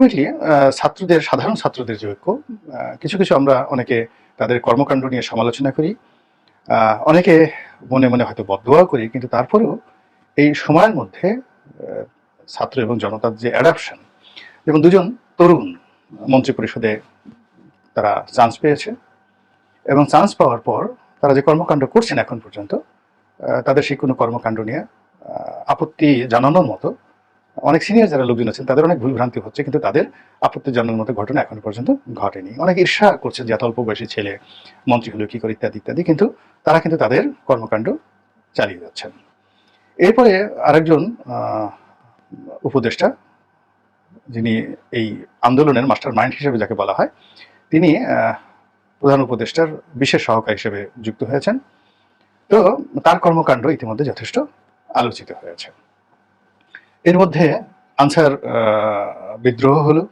আহ, ছাত্রদের সাধারণ ছাত্রদের যে ঐক্য কিছু কিছু আমরা অনেকে তাদের কর্মকাণ্ড নিয়ে সমালোচনা করি। অনেকে মনে মনে হয়তো বদোয়া করি কিন্তু তারপরেও এই সময়ের মধ্যে ছাত্র এবং জনতার যে অ্যাডাপশন এবং দুজন তরুণ মন্ত্রী পরিষদে তারা চান্স পেয়েছে এবং চান্স পাওয়ার পর তারা যে কর্মকাণ্ড করছেন এখন পর্যন্ত তাদের সেই কোনো কর্মকাণ্ড নিয়ে আপত্তি জানানোর মতো অনেক সিনিয়র যারা লোকজন আছেন, তাদের অনেক ভুলভ্রান্তি হচ্ছে, কিন্তু তাদের আপত্তি জানানোর মতো ঘটনা এখন পর্যন্ত ঘটেনি। অনেক ঈর্ষা করছেন যে, এত অল্প বয়সী ছেলে, মন্ত্রী হলো কি করে ইত্যাদি ইত্যাদি, কিন্তু তারা কিন্তু তাদের কর্মকাণ্ড চালিয়ে যাচ্ছেন। এরপরে আরেকজন উপদেষ্টা, যিনি এই আন্দোলনের মাস্টার মাইন্ড হিসেবে যাকে বলা হয়, তিনি প্রধান উপদেষ্টার বিশেষ সহকারী হিসেবে যুক্ত হয়েছেন। তো তার কর্মকাণ্ড ইতিমধ্যে যথেষ্ট আলোচিত হয়েছে। এর মধ্যে আনসার বিদ্রোহ হলো।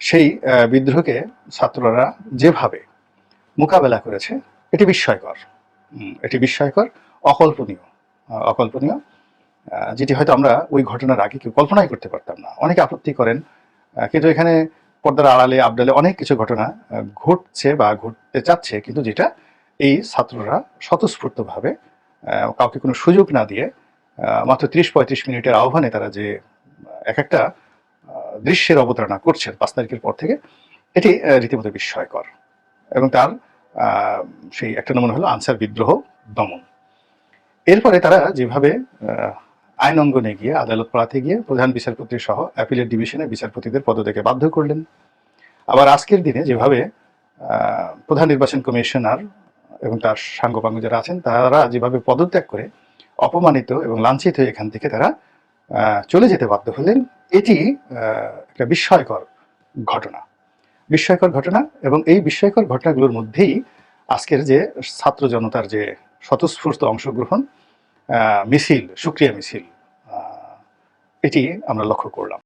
সেই বিদ্রোহকে ছাত্ররা যেভাবে মোকাবেলা করেছে, এটি বিস্ময়কর। এটি বিস্ময়কর, অকল্পনীয় অকল্পনীয় যেটি হয়তো আমরা ওই ঘটনার আগে কেউ কল্পনাই করতে পারতাম না। অনেকে আপত্তি করেন কিন্তু এখানে পর্দার আড়ালে, আবডালে অনেক কিছু ঘটনা ঘটছে বা ঘটতে চাচ্ছে, কিন্তু যেটা এই ছাত্ররা স্বতঃস্ফূর্তভাবে কাউকে কোনো সুযোগ না দিয়ে মাত্র ত্রিশ পঁয়ত্রিশ মিনিটের আহ্বানে তারা যে এক একটা দৃশ্যের অবতারণা করছেন পাঁচ তারিখের পর থেকে, এটি রীতিমতো বিস্ময়কর। এবং তার সেই একটা নমুনা হলো আনসার বিদ্রোহ দমন। এরপরে তারা যেভাবে আইন অঙ্গনে গিয়ে, আদালত পড়াতে গিয়ে প্রধান বিচারপতি সহ অ্যাপিলেট ডিভিশনে বিচারপতিদের পদত্যাগে বাধ্য করলেন। আবার আজকের দিনে যেভাবে প্রধান নির্বাচন কমিশনার এবং তার সাঙ্গপাঙ্গ যারা আছেন, তারা যেভাবে পদত্যাগ করে অপমানিত এবং লাঞ্ছিত হয়ে এখান থেকে তারা চলে যেতে বাধ্য হলেন। এটি একটা বিস্ময়কর ঘটনা। বিস্ময়কর ঘটনা এবং এই বিস্ময়কর ঘটনাগুলোর মধ্যেই আজকের যে ছাত্র জনতার যে স্বতঃস্ফূর্ত অংশগ্রহণ মিছিল, সুক্রিয়া মিছিল এটি আমরা লক্ষ্য করলাম।